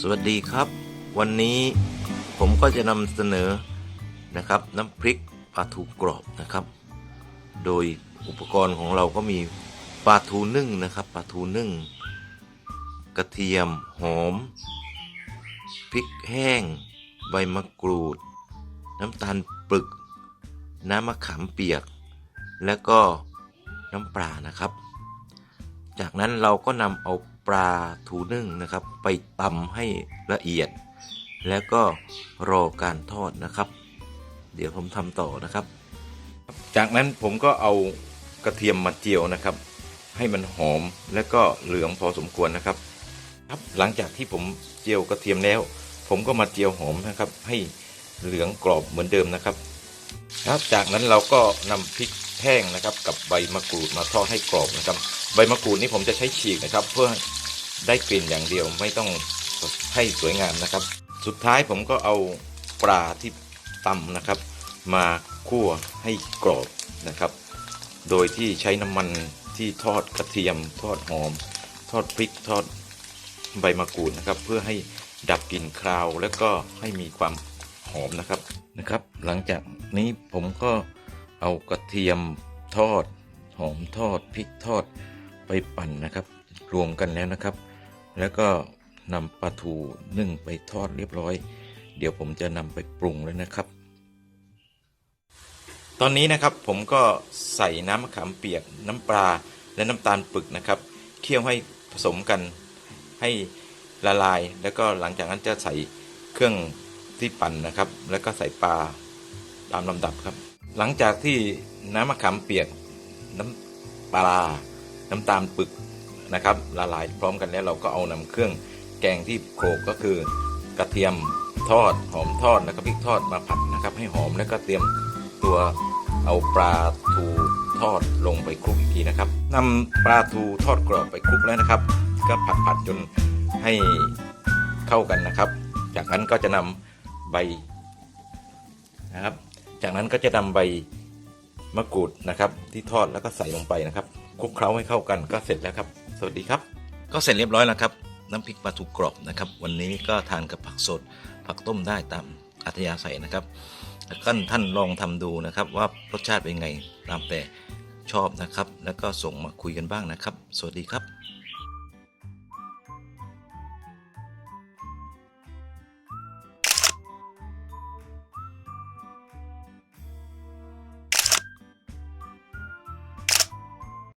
สวัสดีครับ วันนี้ผมก็จะนำเสนอนะครับน้ำพริกปลาทูกรอบนะครับ โดยอุปกรณ์ของเราก็มีปลาทูนึ่งนะครับปลาทูนึ่ง กระเทียมหอมพริกแห้ง ใบมะกรูด น้ำตาลปึก น้ำมะขามเปียก แล้วก็น้ำปลานะครับ จากนั้นเราก็นำเอา ปลาทูนึ่งนะครับ ไปตำให้ละเอียด แล้วก็รอการทอดนะครับ เดี๋ยวผมทำต่อนะครับ จากนั้นผมก็เอากระเทียมมาเจียวนะครับ ให้มันหอมและก็เหลืองพอสมควรนะครับครับหลังจากที่ผมเจียวกระเทียมแล้ว ผมก็มาเจียวหอมนะครับ ให้เหลืองกรอบเหมือนเดิมนะครับครับจากนั้นเราก็นำพริก แห้งนะครับ กับใบมะกรูดมาทอดให้กรอบนะครับ ใบมะกรูดนี่ผมจะใช้ฉีกนะครับ เพื่อได้กลิ่นอย่างเดียวไม่ต้องให้สวยงามนะครับ สุดท้ายผมก็เอาปลาที่ตำนะครับ มาคั่วให้กรอบนะครับ โดยที่ใช้น้ำมันที่ทอดกระเทียม ทอดหอม ทอดพริกทอดใบมะกรูดนะครับ เพื่อให้ดับกลิ่นคราว แล้วก็ให้มีความหอมนะครับนะครับ หลังจากนี้ผมก็ เอากระเทียมทอด หอมทอดพริกทอดไปปั่นนะครับ รวมกันแล้วนะครับ แล้วก็นำปลาทูนึ่งไปทอดเรียบร้อย เดี๋ยวผมจะนำไปปรุงแล้วนะครับ ตอนนี้นะครับผมก็ใส่น้ำมะขามเปียกน้ำปลาและน้ำตาลปึกนะครับ เคี่ยวให้ผสมกันให้ละลาย แล้วก็หลังจากนั้นจะใส่เครื่องที่ปั่นนะครับ แล้วก็ใส่ปลาตามลำดับครับ หลังจากที่น้ำมะขามเปียกน้ำปลา น้ำตาลปึกนะครับละลายพร้อมกันแล้วเราก็เอานำเครื่องแกงที่โขลกก็คือกระเทียมทอดหอมทอดแล้วก็พริกทอดมาผัดนะครับ ให้หอมแล้วก็เตรียมตัวเอาปลาทูทอดลงไปคลุกอีกทีนะครับนำปลาทูทอดกรอบไปคลุกแล้วนะครับ ก็ผัดผัดจนให้เข้ากันนะครับ จากนั้นก็จะนำใบนะครับ จากนั้นก็จะนำใบมะกรูดนะครับ ที่ทอดแล้วก็ใส่ลงไปนะครับคลุกเคล้าให้เข้ากันก็เสร็จแล้วครับ สวัสดีครับ ก็เสร็จเรียบร้อยแล้วครับ น้ำพริกปลาทูกรอบนะครับ วันนี้ก็ทานกับผักสด ผักต้มได้ตามอัธยาศัยนะครับแล้วก็ท่านลองทำดูนะครับ ว่ารสชาติเป็นไงตามแต่ชอบนะครับ แล้วก็ส่งมาคุยกันบ้างนะครับ สวัสดีครับ